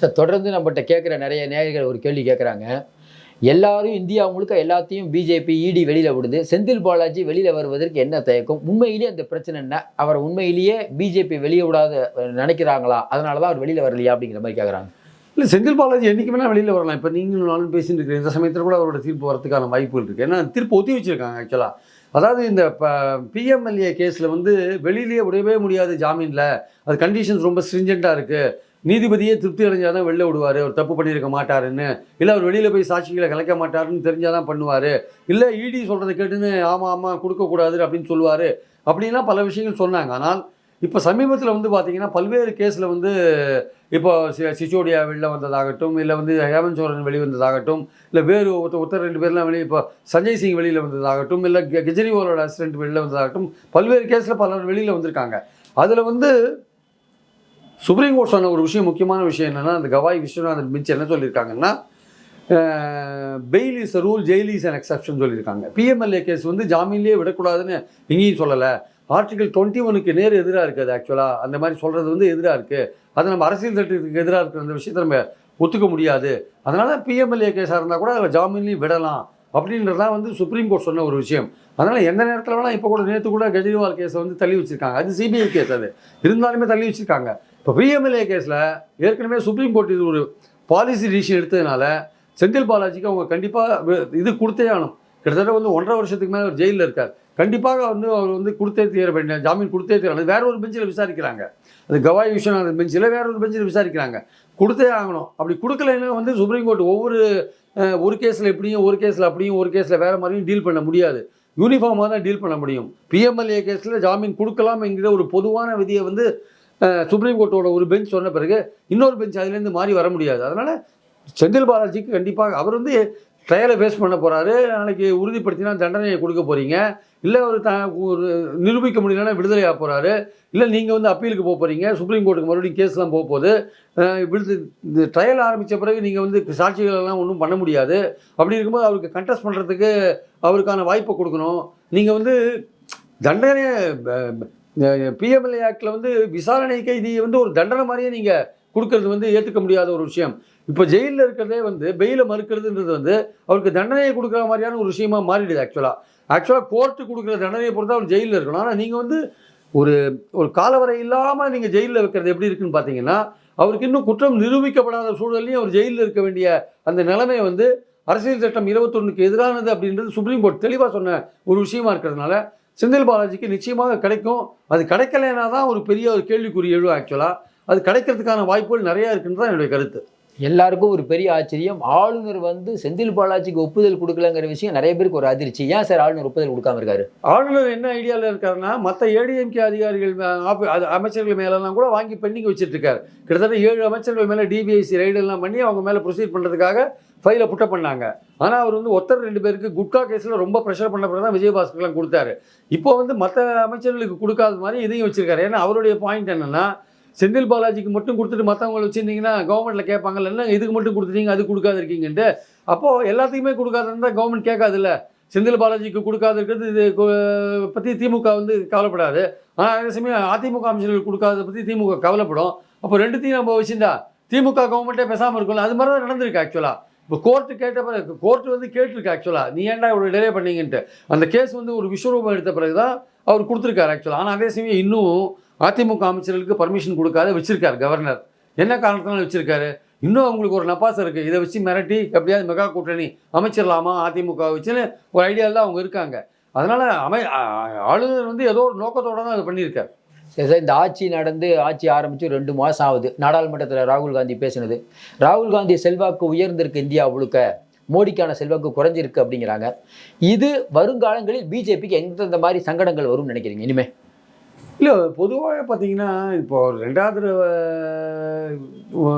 Sir தொடர்ந்து நம்மகிட்ட கேட்குற நிறைய நேயர்கள் ஒரு கேள்வி கேட்குறாங்க. எல்லாரும் இந்தியா முழுக்க எல்லாத்தையும் பிஜேபி இடி வெளியில் விடுது. செந்தில் பாலாஜி வெளியில் வருவதற்கு என்ன தயக்கம்? உண்மையிலேயே அந்த பிரச்சனை என்ன? அவரை உண்மையிலேயே பிஜேபி வெளியே விடாத நினைக்கிறாங்களா? அதனால தான் அவர் வெளியில் வரலையா அப்படிங்கிற மாதிரி கேட்குறாங்க. இல்லை செந்தில் பாலாஜி என்றைக்கு வேணால் வெளியில் வரலாம். இப்போ நீங்களும் நானும் பேசிட்டு இருக்கிற இந்த சமயத்தில் கூட அவரோட தீர்ப்பு வரதுக்கான வாய்ப்புகள் இருக்குது ஏன்னா தீர்ப்பு ஒத்தி வச்சுருக்காங்க ஆக்சுவலாக அதாவது இந்த பிஎம்எல்ஏ கேஸில் வந்து வெளியிலேயே விடவே முடியாது ஜாமீனில். அது கண்டிஷன்ஸ் ரொம்ப ஸ்ட்ரிஞ்சண்ட்டாக இருக்குது நீதிபதியே திருப்தி அடைஞ்சால் தான் வெளில விடுவார். அவர் தப்பு பண்ணியிருக்க மாட்டாருன்னு. இல்லை அவர் வெளியில் போய் சாட்சிகளை கலைக்க மாட்டாருன்னு தெரிஞ்சால் தான் பண்ணுவார். இல்லை இடி சொல்கிறத கேட்டுன்னு ஆமாம் ஆமாம் கொடுக்கக்கூடாது அப்படின்னு சொல்லுவார். அப்படின்லாம் பல விஷயங்கள் சொன்னாங்க. ஆனால் இப்போ சமீபத்தில் வந்து பார்த்திங்கன்னா பல்வேறு கேஸில் வந்து இப்போ சி- சிச்சோடியா வெளில வந்ததாகட்டும் இல்லை வந்து ஹேமந்த் சோரன் வெளிவந்ததாகட்டும் இல்லை வேறு ஒருத்தர் ஒருத்தர் ரெண்டு பேர்லாம் வெளியே இப்போ சஞ்சய் சிங் வெளியில் வந்ததாகட்டும் இல்லை கெஜ்ரிவாலோட அசிஸ்டன்ட் வெளியில் வந்ததாகட்டும் பல்வேறு கேஸில் பலர் வெளியில் வந்திருக்காங்க. அதில் வந்து சுப்ரீம் கோர்ட் சொன்ன ஒரு விஷயம் முக்கியமான விஷயம் என்னென்னா அந்த கவாய் விஸ்வநாதன் பெஞ்ச் என்ன சொல்லியிருக்காங்கன்னா bail is rule jail is an exception சொல்லியிருக்காங்க. பிஎம்எல்ஏ கேஸ் வந்து ஜாமீன்லேயே விடக்கூடாதுன்னு எங்கேயும் சொல்லலை. ஆர்டிகல் டுவெண்ட்டி ஒனுக்கு நேர் எதிராக இருக்குது ஆக்சுவலாக அந்த மாதிரி சொல்கிறது வந்து எதிராக இருக்குது அது நம்ம அரசியல் சட்டத்துக்கு எதிராக இருக்கிற அந்த விஷயத்தை நம்ம ஒத்துக்க முடியாது. அதனால் பிஎம்எல்ஏ கேஸாக இருந்தால் கூட அதில் ஜாமீன்லேயும் விடலாம். அப்படின்றதான் வந்து சுப்ரீம் கோர்ட் சொன்ன ஒரு விஷயம். அதனால் எந்த நேரத்தில் வேணால் இப்போ கூட நேற்று கூட கெஜ்ரிவால் கேஸை வந்து தள்ளி வச்சுருக்காங்க. அது சிபிஐ கேஸ் அது. இருந்தாலுமே தள்ளி வச்சுருக்காங்க. இப்போ பிஎம்எல்ஏ கேஸில் ஏற்கனவே சுப்ரீம் கோர்ட் இது ஒரு பாலிசி டிசிஷன் எடுத்ததுனால செந்தில் பாலாஜிக்கு அவங்க கண்டிப்பாக இது கொடுத்தே ஆகணும். கிட்டத்தட்ட வந்து ஒன்றரை வருஷத்துக்கு மேலே அவர் ஜெயிலில் இருக்கார். கண்டிப்பாக வந்து அவர் வந்து கொடுத்தே தீர வேண்டிய ஜாமீன் கொடுத்தே தீரணும் வேற ஒரு பெஞ்சில் விசாரிக்கிறாங்க. அது கவாய் விஸ்வநாதன் பெஞ்சில் வேற ஒரு பெஞ்சில் விசாரிக்கிறாங்க. கொடுத்தே ஆகணும். அப்படி கொடுக்கலைன்னா வந்து சுப்ரீம் கோர்ட் ஒவ்வொரு ஒரு கேஸில் இப்படியும் ஒரு கேஸில் அப்படியும் ஒரு கேஸில் வேறு மாதிரியும் டீல் பண்ண முடியாது. யூனிஃபார்மாக தான் டீல் பண்ண முடியும். பிஎம்எல்ஏ கேஸில் ஜாமீன் கொடுக்கலாம் என்கிற ஒரு பொதுவான விதியை வந்து சுப்ரீம் கோர்ட்டோட ஒரு பெஞ்ச் சொன்ன பிறகு இன்னொரு பெஞ்ச் அதுலேருந்து மாறி வர முடியாது. அதனால் செந்தில் பாலாஜிக்கு கண்டிப்பாக அவர் வந்து ட்ரையலை பேஸ் பண்ண போகிறாரு நாளைக்கு உறுதிப்படுத்தினா தண்டனையை கொடுக்க போகிறீங்க இல்லை ஒரு த ஒரு நிரூபிக்க முடியலன்னா விடுதலை ஆக போகிறாரு இல்லை நீங்கள் வந்து அப்பீலுக்கு போக போகிறீங்க சுப்ரீம் கோர்ட்டுக்கு மறுபடியும் கேஸ்லாம் போக போகுது. அஹ் விடுது இந்த ட்ரையல் ஆரம்பித்த பிறகு நீங்கள் வந்து சாட்சிகள் எல்லாம் ஒன்றும் பண்ண முடியாது. அப்படி இருக்கும்போது அவருக்கு கண்டெஸ்ட் பண்ணுறதுக்கு அவருக்கான வாய்ப்பை கொடுக்கணும். நீங்கள் வந்து தண்டனை பிஎம்எல்ஏ ஆக்டில் வந்து விசாரணை கைதியை வந்து ஒரு தண்டனை மாதிரியே நீங்கள் கொடுக்கறது வந்து ஏற்றுக்க முடியாத ஒரு விஷயம். இப்போ ஜெயிலில் இருக்கிறதே வந்து பெயிலை மறுக்கிறதுன்றது வந்து அவருக்கு தண்டனையை கொடுக்குற மாதிரியான ஒரு விஷயமா மாறிடுது ஆக்சுவலாக ஆக்சுவலாக கோர்ட்டு கொடுக்குற தண்டனையை பொறுத்து அவர் ஜெயிலில் இருக்கணும். ஆனால் நீங்கள் வந்து ஒரு ஒரு காலவரை இல்லாமல் நீங்கள் ஜெயிலில் வைக்கிறது எப்படி இருக்குன்னு பார்த்தீங்கன்னா அவருக்கு இன்னும் குற்றம் நிரூபிக்கப்படாத சூழல்லையும் அவர் ஜெயிலில் இருக்க வேண்டிய அந்த நிலைமையை வந்து அரசியல் சட்டம் இருபத்தொன்னுக்கு எதிரானது அப்படின்றது சுப்ரீம் கோர்ட் தெளிவாக சொன்ன ஒரு விஷயமா இருக்கிறதுனால செந்தில் பாலாஜிக்கு நிச்சயமாக கிடைக்கும். அது கிடைக்கலைன்னா தான் ஒரு பெரிய ஒரு கேள்விக்குறி எழுவும் ஆக்சுவலாக அது கிடைக்கிறதுக்கான வாய்ப்புகள் நிறையா இருக்குன்னு தான் என்னுடைய கருத்து. எல்லாருக்கும் ஒரு பெரிய ஆச்சரியம். ஆளுநர் வந்து செந்தில் பாலாஜிக்கு ஒப்புதல் கொடுக்கலங்கிற விஷயம் நிறைய பேருக்கு ஒரு அதிர்ச்சி. ஏன் சார் ஆளுநர் ஒப்புதல் கொடுக்காம இருக்காரு? ஆளுநர் என்ன ஐடியாவில் இருக்காருன்னா மற்ற ஏடிஎம்கே அதிகாரிகள் மே- அது அமைச்சர்கள் மேலெல்லாம் கூட வாங்கி பெண்டிங் வச்சுட்டு இருக்காரு. கிட்டத்தட்ட ஏழு அமைச்சர்கள் மேலே டிபிஐசி ரைடெல்லாம் பண்ணி அவங்க மேலே ப்ரொசீட் பண்ணுறதுக்காக ஃபைலை புட்ட பண்ணாங்க. ஆனால் அவர் வந்து ஒருத்தர் ரெண்டு பேருக்கு குட்கா கேஸில் ரொம்ப ப்ரெஷர் பண்ண பிறகு தான் விஜயபாஸ்கர்லாம் கொடுத்தாரு. இப்போ வந்து மற்ற அமைச்சர்களுக்கு கொடுக்காத மாதிரி இதையும் வச்சுருக்காரு. ஏன்னா அவருடைய பாயிண்ட் என்னென்னா செந்தில் பாலாஜிக்கு மட்டும் கொடுத்துட்டு மற்றவங்களை வச்சுருந்தீங்கன்னா கவர்மெண்ட்டில் கேட்பாங்கல்ல என்ன இதுக்கு மட்டும் கொடுத்துட்டீங்க அது கொடுக்காது இருக்கீங்கன்ட்டு அப்போது எல்லாத்துக்குமே கொடுக்காதுன்னு கவர்மெண்ட் கேட்காதுல்ல. செந்தில் பாலாஜிக்கு கொடுக்காது இருக்கிறது இது பற்றி திமுக வந்து கவலைப்படாது. ஆனால் அதே சமயம் அதிமுக அமைச்சர்கள் கொடுக்காததை பற்றி திமுக கவலைப்படும். அப்போ ரெண்டுத்தையும் நம்ம வச்சுருந்தா திமுக கவர்மெண்ட்டே பேசாமல் இருக்கும்ல அது மாதிரி தான் நடந்திருக்கு ஆக்சுவலாக இப்போ கோர்ட்டு கேட்ட பிறகு கோர்ட்டு வந்து கேட்டிருக்கு ஆக்சுவலாக நீ ஏன்டா இவ்வளோ டிலே பண்ணீங்கன்ட்டு. அந்த கேஸ் வந்து ஒரு விஸ்வரூபம் எடுத்த பிறகு தான் அவர் கொடுத்துருக்காரு ஆக்சுவலாக ஆனால் அதே சமயம் இன்னும் அதிமுக அமைச்சர்களுக்கு பர்மிஷன் கொடுக்காத வச்சிருக்காரு கவர்னர் என்ன காரணத்தினால வச்சிருக்காரு? இன்னும் அவங்களுக்கு ஒரு நப்பாசம் இருக்குது இதை வச்சு மிரட்டி எப்படியாவது மெகா கூட்டணி அமைச்சிடலாமா அதிமுக வச்சுன்னு ஒரு ஐடியாவில் தான் அவங்க இருக்காங்க. அதனால் அமை ஆளுநர் வந்து ஏதோ ஒரு நோக்கத்தோடு தான் அதை பண்ணியிருக்காரு. சரி சார். இந்த ஆட்சி நடந்து ஆட்சி ஆரம்பித்து ரெண்டு மாதம் ஆகுது. நாடாளுமன்றத்தில் ராகுல் காந்தி பேசினது. ராகுல் காந்தி செல்வாக்கு உயர்ந்திருக்கு இந்தியா முழுக்க. மோடிக்கான செல்வாக்கு குறைஞ்சிருக்கு அப்படிங்கிறாங்க. இது வருங்காலங்களில் பிஜேபிக்கு எந்தெந்த மாதிரி சங்கடங்கள் வரும்னு நினைக்கிறீங்க? இனிமே. இல்லை பொதுவாக பார்த்தீங்கன்னா இப்போ ரெண்டாவது தடவை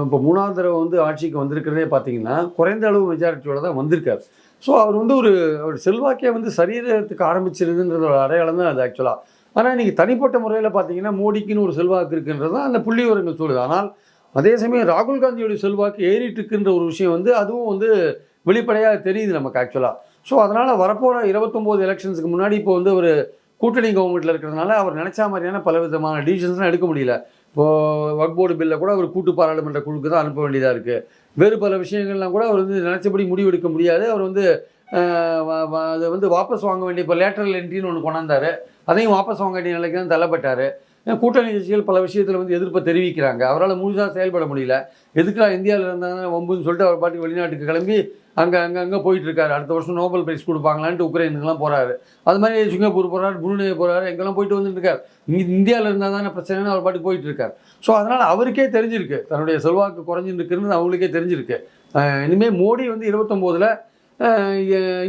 இப்போ மூணாவது தடவை வந்து ஆட்சிக்கு வந்திருக்கிறதே பார்த்தீங்கன்னா குறைந்த அளவு மெஜாரிட்டியோட தான் வந்திருக்காரு. ஸோ அவர் வந்து ஒரு ஒரு செல்வாக்கே வந்து சரீரத்துக்கு ஆரம்பிச்சிருதுன்றது ஒரு அடையாளம் தான் அது ஆக்சுவலாக ஆனால் இன்றைக்கி தனிப்பட்ட முறையில் பார்த்தீங்கன்னா மோடிக்குன்னு ஒரு செல்வாக்கு இருக்குன்றது தான் அந்த புள்ளி விவரங்கள் சொல்லுது. ஆனால் அதே சமயம் ராகுல் காந்தியோட செல்வாக்கு ஏறிட்டு இருக்குன்ற ஒரு விஷயம் வந்து அதுவும் வந்து வெளிப்படையாக தெரியுது நமக்கு ஆக்சுவலாக ஸோ அதனால் வரப்போகிற இருபத்தொம்போது எலெக்ஷன்ஸுக்கு முன்னாடி இப்போ வந்து ஒரு கூட்டணி கவர்மெண்ட்டில் இருக்கிறதுனால அவர் நினச்சா மாதிரியான பல விதமான டிசிஷன்ஸ்லாம் எடுக்க முடியல. இப்போது வக் போர்டு பில்லை கூட அவர் கூட்டு பாராளுமன்ற குழுக்கு தான் அனுப்ப வேண்டியதாக இருக்குது வேறு பல விஷயங்கள்லாம் கூட அவர் வந்து நினச்சபடி முடிவெடுக்க முடியாது. அவர் வந்து அதை வந்து வாபஸ் வாங்க வேண்டிய இப்போ லேட்டரல் என்ட்ரின்னு ஒன்று கொண்டாந்தார். அதையும் வாபஸ் வாங்க வேண்டிய நிலைக்கு தான் தள்ளப்பட்டார். கூட்டணி கட்சிகள் பல விஷயத்தில் வந்து எதிர்ப்பை தெரிவிக்கிறாங்க. அவரால் முழுசாக செயல்பட முடியல. எதுக்குடா இந்தியாவில் இருந்தாங்க வம்புன்னு சொல்லிட்டு அவர் பாட்டி வெளிநாட்டுக்கு கிளம்பி அங்கே அங்கே அங்கே போயிட்டுருக்காரு. அடுத்த வருஷம் நோபல் பிரைஸ் கொடுப்பாங்களான்ட்டு உக்ரைனுக்குலாம் போகிறாரு அது மாதிரி சிங்கப்பூர் போகிறாரு புருனே போகிறாரு எங்கெல்லாம் போயிட்டு வந்துட்டுருக்காரு. இங்கே இந்தியாவில் இருந்தால் தானே பிரச்சனைன்னு அவர் பாட்டுக்கு போயிட்டுருக்காரு. ஸோ அதனால் அவருக்கே தெரிஞ்சிருக்கு. தன்னுடைய செல்வாக்கு குறைஞ்சிருக்குன்னு அவங்களுக்கே தெரிஞ்சிருக்கு. இனிமேல் மோடி வந்து இருபத்தொம்போதில்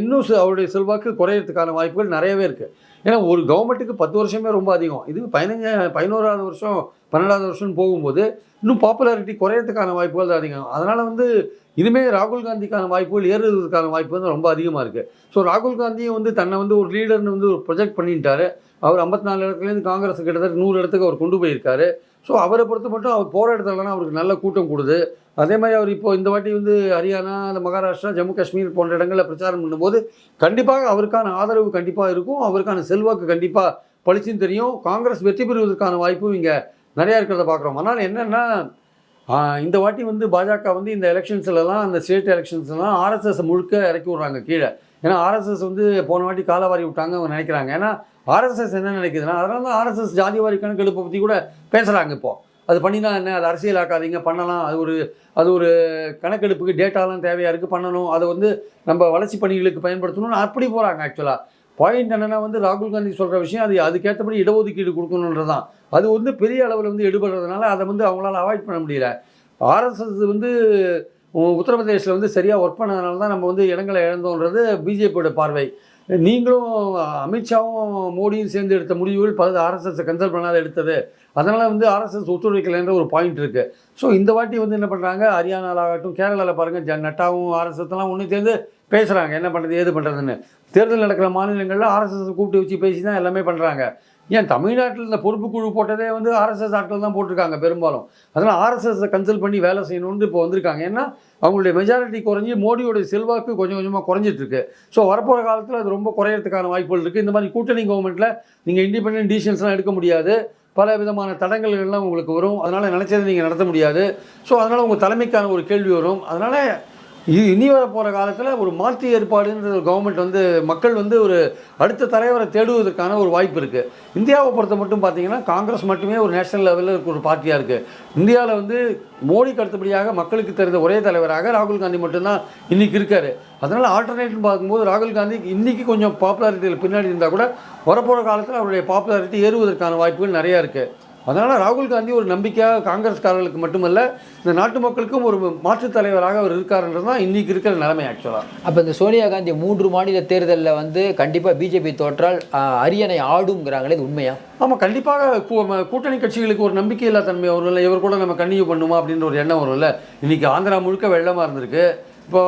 இன்னும் அவருடைய செல்வாக்கு குறையிறதுக்கான வாய்ப்புகள் நிறையவே இருக்குது ஏன்னா ஒரு கவர்மெண்ட்டுக்கு பத்து வருஷமே ரொம்ப அதிகம். இது பதினஞ்சு பதினோராவது வருஷம் பன்னெண்டாவது வருஷம்னு போகும்போது இன்னும் பாப்புலாரிட்டி குறையிறதுக்கான வாய்ப்புகள் தான் அதிகம். அதனால் வந்து இனிமேல் ராகுல் காந்திக்கான வாய்ப்புகள் ஏறுவதற்கான வாய்ப்பு வந்து ரொம்ப அதிகமாக இருக்குது ஸோ ராகுல் காந்தியும் வந்து தன்னை வந்து ஒரு லீடர்னு வந்து ஒரு ப்ரொஜெக்ட் பண்ணிட்டாரு. அவர் ஐம்பத்தி நாலு இடத்துலேருந்து காங்கிரஸ் கிட்டத்தட்ட நூறு இடத்துக்கு அவர் கொண்டு போயிருக்காரு. ஸோ அவரை பொறுத்து மட்டும் அவர் போகிற இடத்துலலாம் அவருக்கு நல்ல கூட்டம் கூடுது. அதே மாதிரி அவர் இப்போ இந்த வாட்டி வந்து ஹரியானா அந்த மகாராஷ்டிரா ஜம்மு காஷ்மீர் போன்ற இடங்களில் பிரச்சாரம் பண்ணும்போது கண்டிப்பாக அவருக்கான ஆதரவு கண்டிப்பாக இருக்கும். அவருக்கான செல்வாக்கு கண்டிப்பாக பளிச்சுன்னு தெரியும். காங்கிரஸ் வெற்றி பெறுவதற்கான வாய்ப்பும் இங்கே நிறையா இருக்கிறத பார்க்குறோம். ஆனால் என்னென்னா இந்த வாட்டி வந்து பாஜக வந்து இந்த எலெக்ஷன்ஸ்லலாம் அந்த ஸ்டேட் எலெக்ஷன்ஸ்லாம் ஆர்எஸ்எஸ் முழுக்க இறக்கி விட்றாங்க கீழே. ஏன்னா ஆர்எஸ்எஸ் வந்து போன வாட்டி காலவாரி விட்டாங்க அவங்க நினைக்கிறாங்க. ஏன்னா ஆர்எஸ்எஸ் என்ன நினைக்குதுன்னா அதனால தான் ஆர்எஸ்எஸ் ஜாதிவாரி கணக்கெடுப்பை பற்றி கூட பேசுகிறாங்க இப்போது அது பண்ணினா என்ன? அது அரசியலாக்காதீங்க பண்ணலாம். அது ஒரு அது ஒரு கணக்கெடுப்புக்கு டேட்டாலாம் தேவையாக இருக்குது பண்ணணும். அதை வந்து நம்ம வளர்ச்சி பணிகளுக்கு பயன்படுத்தணும்னு அப்படி போகிறாங்க ஆக்சுவலாக பாயிண்ட் என்னென்னா வந்து ராகுல் காந்தி சொல்கிற விஷயம் அது அதுக்கேற்றபடி இடஒதுக்கீடு கொடுக்கணுன்றது தான் அது வந்து பெரிய அளவில் வந்து எடுபடுறதுனால அதை வந்து அவங்களால அவாய்ட் பண்ண முடியல. ஆர்எஸ்எஸ் வந்து உத்தரப்பிரதேசில் வந்து சரியாக ஒர்க் பண்ணதுனால தான் நம்ம வந்து இடங்களை இழந்தோன்றது பிஜேபியோட பார்வை. நீங்களும் அமித்ஷாவும் மோடியும் சேர்ந்து எடுத்த முடிவுகள் பல ஆர்எஸ்எஸ் கன்சல்ட் பண்ணாத எடுத்தது. அதனால் வந்து ஆர்எஸ்எஸ் ஒத்துழைக்கலைன்ற ஒரு பாயிண்ட் இருக்குது ஸோ இந்த வாட்டி வந்து என்ன பண்ணுறாங்க ஹரியானாலாகட்டும் கேரளாவில் பாருங்கள் ஜ நட்டாவும் ஆர்எஸ்எஸ்லாம் ஒன்று சேர்ந்து பேசுகிறாங்க என்ன பண்ணுறது ஏது பண்ணுறதுன்னு தேர்தல் நடக்கிற மாநிலங்களில் ஆர்எஸ்எஸ் கூப்பிட்டு வச்சு பேசி தான் எல்லாமே பண்ணுறாங்க ஏன் தமிழ்நாட்டில் இந்த பொறுப்பு குழு போட்டதே வந்து ஆர்எஸ்எஸ் ஆட்கள் தான் போட்டிருக்காங்க பெரும்பாலும். அதனால் ஆர்எஸ்எஸ்ஸை கன்சல்ட் பண்ணி வேலை செய்யணும்னு இப்போ வந்திருக்காங்க. ஏன்னா அவங்களுடைய மெஜாரிட்டி குறைஞ்சி மோடியோடைய செல்வாக்கு கொஞ்சம் கொஞ்சமாக குறைஞ்சிட்ருக்கு. ஸோ வரப்போகிற காலத்தில் அது ரொம்ப குறையிறதுக்கான வாய்ப்புகள் இருக்குது இந்த மாதிரி கூட்டணி கவர்மெண்ட்டில் நீங்கள் இண்டிபெண்டன்ட் டிசிஷன்ஸ்லாம் எடுக்க முடியாது. பல விதமான தடங்கல்கள்லாம் உங்களுக்கு வரும். அதனால் நினச்சதை நீங்கள் நடத்த முடியாது. ஸோ அதனால் உங்கள் தலைமைக்கான ஒரு கேள்வி வரும். அதனால் இது இனி வர போகிற காலத்தில் ஒரு மாற்று ஏற்பாடுன்ற கவர்மெண்ட் வந்து மக்கள் வந்து ஒரு அடுத்த தலைவரை தேடுவதற்கான ஒரு வாய்ப்பு இருக்குது இந்தியாவை பொறுத்த மட்டும் பார்த்தீங்கன்னா காங்கிரஸ் மட்டுமே ஒரு நேஷனல் லெவலில் இருக்க ஒரு பார்ட்டியாக இருக்குது இந்தியாவில் வந்து மோடிக்கு அடுத்தபடியாக மக்களுக்கு தெரிந்த ஒரே தலைவராக ராகுல் காந்தி மட்டும்தான் இன்றைக்கி இருக்கார். அதனால் ஆல்டர்னேட்னு பார்க்கும்போது ராகுல் காந்தி இன்றைக்கி கொஞ்சம் பாப்புலாரிட்டியில் பின்னாடி இருந்தால் கூட வரப்போகிற காலத்தில் அவருடைய பாப்புலாரிட்டி ஏறுவதற்கான வாய்ப்புகள் நிறையா இருக்குது அதனால் ராகுல் காந்தி ஒரு நம்பிக்கையாக காங்கிரஸ்காரர்களுக்கு மட்டுமல்ல இந்த நாட்டு மக்களுக்கும் ஒரு மாற்றுத் தலைவராக அவர் இருக்காருன்றது தான் இன்றைக்கி இருக்கிற நிலைமை ஆக்சுவலாக அப்போ இந்த சோனியா காந்தி மூன்று மாநில தேர்தலில் வந்து கண்டிப்பாக பிஜேபி தோற்றால் அரியணை ஆடுங்கிறாங்களே இது உண்மையா? ஆமாம் கண்டிப்பாக கூட்டணி கட்சிகளுக்கு ஒரு நம்பிக்கை இல்லா தன்மை வரும்ல இவர் கூட நம்ம கண்டினியூ பண்ணுமா அப்படின்ற ஒரு எண்ணம் வரும்ல. இன்றைக்கி ஆந்திரா முழுக்க வெள்ளமாக இருந்திருக்கு. இப்போ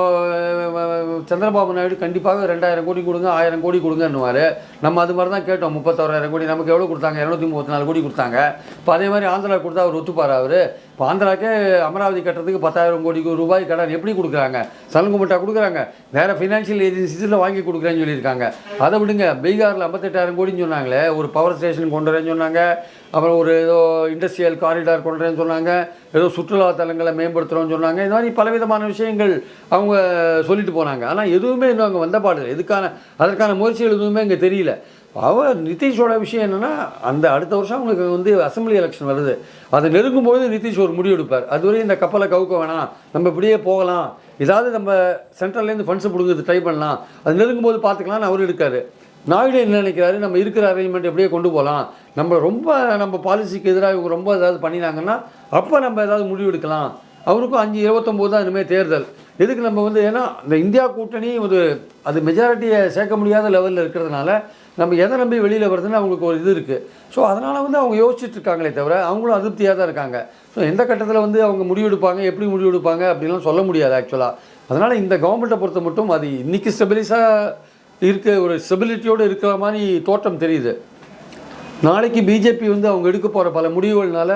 சந்திரபாபு நாயுடு கண்டிப்பாக ரெண்டாயிரம் கோடி கொடுங்க ஆயிரம் கோடி கொடுங்கன்னுவார். நம்ம அது மாதிரி தான் கேட்டோம் முப்பத்தோராயிரம் கோடி. நமக்கு எவ்வளோ கொடுத்தாங்க? இரநூத்தி முப்பத்தி நாலு கோடி கொடுத்தாங்க. இப்போ அதே மாதிரி ஆந்திரா கொடுத்தா அவர் ஒத்துப்பார் அவர்? இப்போ ஆந்திராக்கே அமராவதி கட்டுறதுக்கு பத்தாயிரம் கோடி ரூபாய் கடன் எப்படி கொடுக்குறாங்க? சலங்குமட்டா கொடுக்குறாங்க. வேறு ஃபினான்ஷியல் ஏஜென்சிஸில் வாங்கி கொடுக்குறேன்னு சொல்லியிருக்காங்க. அதை விடுங்க. பீகாரில் ஐம்பத்தெட்டாயிரம் கோடின்னு சொன்னாங்களே. ஒரு பவர் ஸ்டேஷன் கொண்டு வரேன்னு சொன்னாங்க. அப்புறம் ஒரு ஏதோ இண்டஸ்ட்ரியல் காரிடார் கொண்டு வரேன்னு சொன்னாங்க. ஏதோ சுற்றுலா தலங்களை மேம்படுத்துகிறோன்னு சொன்னாங்க. இந்த மாதிரி பலவிதமான விஷயங்கள் அவங்க சொல்லிட்டு போனாங்க. ஆனால் எதுவுமே இன்னும் அங்கே வந்த பாடு எதுக்கான அதற்கான முயற்சிகள் எதுவுமே இங்கே தெரியல. அவர் நிதிஷோட விஷயம் என்னென்னா அந்த அடுத்த வருஷம் அவங்களுக்கு வந்து அசெம்பிளி எலெக்ஷன் வருது. அதை நெருங்கும்போது நிதிஷ் ஒரு முடிவு எடுப்பார். அதுவரை இந்த கப்பலை கவுக்க வேணாம். நம்ம இப்படியே போகலாம். ஏதாவது நம்ம சென்ட்ரல்லேருந்து ஃபண்ட்ஸ் பிடுங்குறது ட்ரை பண்ணலாம். அது நெருங்கும்போது பார்த்துக்கலாம்னு அவர் இருக்காரு. நாயுடு என்ன நினைக்கிறாரு? நம்ம இருக்கிற அரேஞ்ச்மெண்ட் எப்படியே கொண்டு போகலாம். நம்ம ரொம்ப நம்ம பாலிசிக்கு எதிராக இவங்க ரொம்ப ஏதாவது பண்ணினாங்கன்னா அப்போ நம்ம ஏதாவது முடிவு எடுக்கலாம். அவருக்கும் அஞ்சு இருபத்தொம்போது தான் இனிமேல் தேர்தல். எதுக்கு நம்ம வந்து ஏன்னா இந்த இந்தியா கூட்டணி ஒரு அது மெஜாரிட்டியை சேர்க்க முடியாத லெவலில் இருக்கிறதுனால நம்ம எதை நம்பி வெளியில் வருதுன்னு அவங்களுக்கு ஒரு இது இருக்குது ஸோ அதனால் வந்து அவங்க யோசிச்சுட்டு இருக்காங்களே தவிர அவங்களும் அதிருப்தியாக தான் இருக்காங்க. ஸோ எந்த கட்டத்தில் வந்து அவங்க முடிவெடுப்பாங்க எப்படி முடிவெடுப்பாங்க அப்படின்லாம் சொல்ல முடியாது ஆக்சுவலாக அதனால் இந்த கவர்மெண்ட்டை பொறுத்த மட்டும் அது இன்றைக்கி ஸ்டெபிலிஸாக இருக்க ஒரு ஸ்டெபிலிட்டியோடு இருக்கிற மாதிரி தோற்றம் தெரியுது. நாளைக்கு பிஜேபி வந்து அவங்க எடுக்க போகிற பல முடிவுகள்னால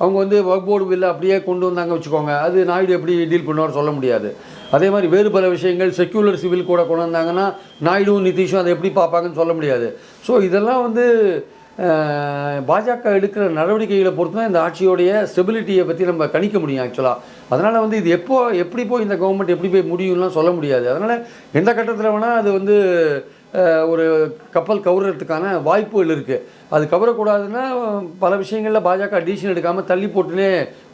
அவங்க வந்து ஒர்க் போர்டு பில்லை அப்படியே கொண்டு வந்தாங்க வச்சுக்கோங்க. அது நாயுடு எப்படி டீல் பண்ணுவார் சொல்ல முடியாது. அதே மாதிரி வேறு பல விஷயங்கள் செக்யூலர் சிவில் கூட கொண்டு வந்தாங்கன்னா நாயுடுவும் நிதிஷும் அதை எப்படி பார்ப்பாங்கன்னு சொல்ல முடியாது. ஸோ இதெல்லாம் வந்து பாஜக எடுக்கிற நடவடிக்கைகளை பொறுத்து தான் இந்த ஆட்சியோடைய ஸ்டெபிலிட்டியை பற்றி நம்ம கணிக்க முடியும் ஆக்சுவலாக அதனால் வந்து இது எப்போ எப்படி போய் இந்த கவர்மெண்ட் எப்படி போய் முடியும்லாம் சொல்ல முடியாது. அதனால் எந்த கட்டத்தில் வேணால் அது வந்து ஒரு கப்பல் கவுறதுக்கான வாய்ப்புகள் இருக்குது அது கவரக்கூடாதுன்னா பல விஷயங்களில் பாஜக டிசிஷன் எடுக்காமல் தள்ளி போட்டுனே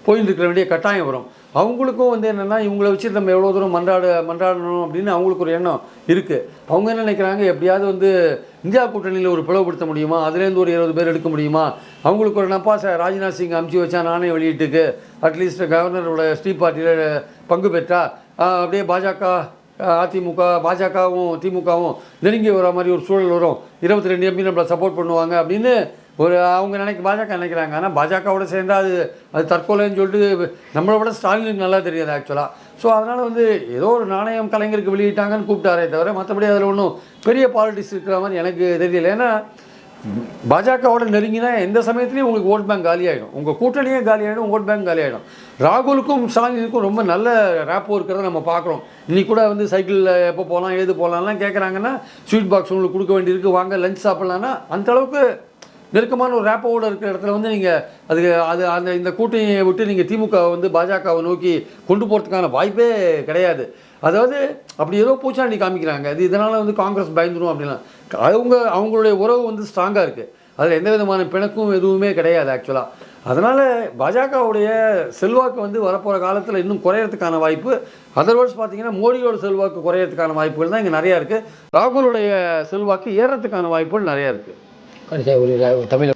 போயின்னு இருக்கிற வேண்டிய கட்டாயம் வரும். அவங்களுக்கும் வந்து என்னென்னா இவங்களை வச்சு நம்ம எவ்வளோ தூரம் மன்றாட மன்றாடணும் அப்படின்னு அவங்களுக்கு ஒரு எண்ணம் இருக்குது அவங்க என்ன நினைக்கிறாங்க எப்படியாவது வந்து இந்தியா கூட்டணியில் ஒரு பிளவுபடுத்த முடியுமா? அதுலேருந்து ஒரு இருபது பேர் எடுக்க முடியுமா? அவங்களுக்கு ஒரு நப்பாச ராஜ்நாத் சிங் அமுச்சு வச்சா நானே வெளியிட்டுக்கு அட்லீஸ்ட் கவர்னரோட ஸ்ரீ பார்ட்டியில் பங்கு பெற்றா அப்படியே பாஜக அதிமுக பாஜகவும் திமுகவும் நெருங்கி வர மாதிரி ஒரு சூழல் வரும். இருபத்தி ரெண்டு எம்பி நம்மளை சப்போர்ட் பண்ணுவாங்க அப்படின்னு ஒரு அவங்க நினைக்க பாஜக நினைக்கிறாங்க. ஆனால் பாஜகவோட சேர்ந்தா அது அது தற்கொலைன்னு சொல்லிட்டு நம்மளை விட ஸ்டாலினுக்கு நல்லா தெரியாது ஆக்சுவலாக ஸோ அதனால் வந்து ஏதோ ஒரு நாணயம் கலைஞருக்கு வெளியிட்டாங்கன்னு கூப்பிட்டாரே தவிர மற்றபடி அதில் ஒன்றும் பெரிய பாலிட்டிக்ஸ் இருக்கிற மாதிரி எனக்கு தெரியல. ஏன்னா பாஜகவோட நெருங்கினா எந்த சமயத்துலையும் உங்களுக்கு ஓட் பேங்க் காலி ஆகிடும் உங்கள் கூட்டணியே காலி ஆகிடும் ஓட் பேங்க் காலி ஆகிடும் ராகுலுக்கும் ஸ்டாலினுக்கும் ரொம்ப நல்ல ரேப்போ இருக்கிறத நம்ம பார்க்குறோம். இன்னைக்கு கூட வந்து சைக்கிளில் எப்போ போகலாம் ஏது போகலாம்லாம் கேட்குறாங்கன்னா ஸ்வீட் பாக்ஸ் உங்களுக்கு கொடுக்க வேண்டியிருக்கு. வாங்க லஞ்ச் சாப்பிட்லான்னா அந்தளவுக்கு நெருக்கமான ஒரு ரேப்போட இருக்கிற இடத்துல வந்து நீங்கள் அது அது அந்த இந்த கூட்டணியை விட்டு நீங்கள் திமுக வந்து பாஜகவை நோக்கி கொண்டு போகிறதுக்கான வாய்ப்பே கிடையாது. அதாவது அப்படி ஏதோ பூச்சாண்டி காமிக்கிறாங்க. அது இதனால் வந்து காங்கிரஸ் பயந்துடும் அப்படின்லாம். அவங்க அவங்களுடைய உறவு வந்து ஸ்ட்ராங்காக இருக்குது அதில் எந்த விதமான பிணக்கும் எதுவுமே கிடையாது ஆக்சுவலாக அதனால் பாஜகவுடைய செல்வாக்கு வந்து வரப்போகிற காலத்தில் இன்னும் குறையறதுக்கான வாய்ப்பு அதர்வைஸ் பார்த்தீங்கன்னா மோடியோட செல்வாக்கு குறையறதுக்கான வாய்ப்புகள் தான் இங்கே நிறையா இருக்குது ராகுலுடைய செல்வாக்கு ஏறத்துக்கான வாய்ப்புகள் நிறையா இருக்குது தமிழ்